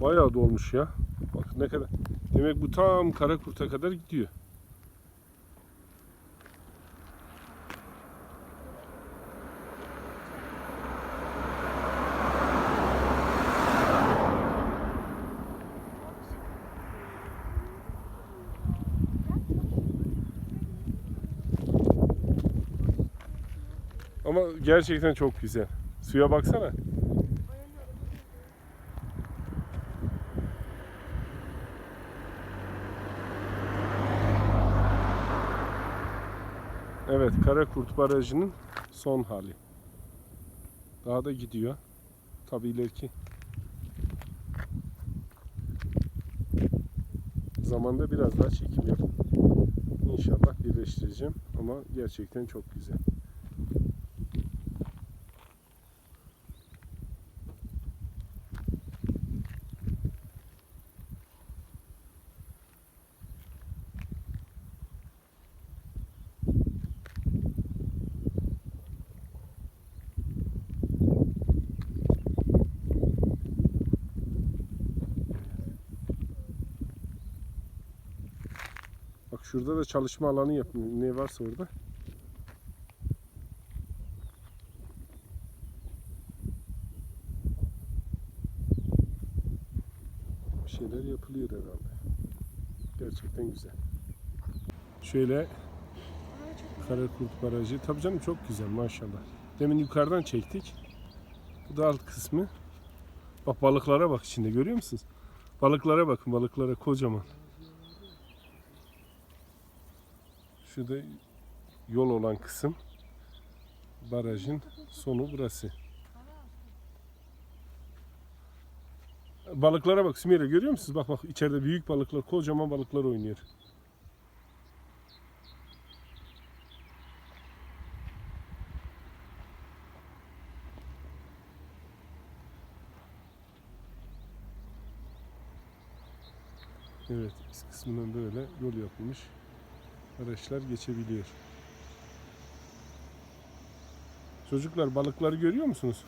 Bayağı dolmuş ya. Bak ne kadar. Demek bu tam Karakurt'a kadar gidiyor. Ama gerçekten çok güzel. Suya baksana. Evet, Karakurt Barajı'nın son hali. Daha da gidiyor. Tabii ileriki zamanda biraz daha çekim yap. İnşallah birleştireceğim ama gerçekten çok güzel. Bak şurada da çalışma alanı yapıyor. Ne varsa orada. Bir şeyler yapılıyor herhalde. Gerçekten güzel. Şöyle Karakurt Barajı. Tabii canım çok güzel maşallah. Demin yukarıdan çektik. Bu da alt kısmı. Bak balıklara bak içinde görüyor musunuz? Balıklara bakın balıklara kocaman. Şurada yol olan kısım barajın sonu burası. Balıklara bak Sümeyre görüyor musunuz? Bak bak içeride büyük balıklar, kocaman balıklar oynuyor. Evet, üst kısmından böyle yol yapılmış. Araçlar geçebiliyor. Çocuklar balıkları görüyor musunuz?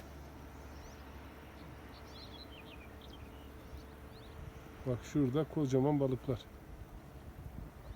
Bak şurada kocaman balıklar.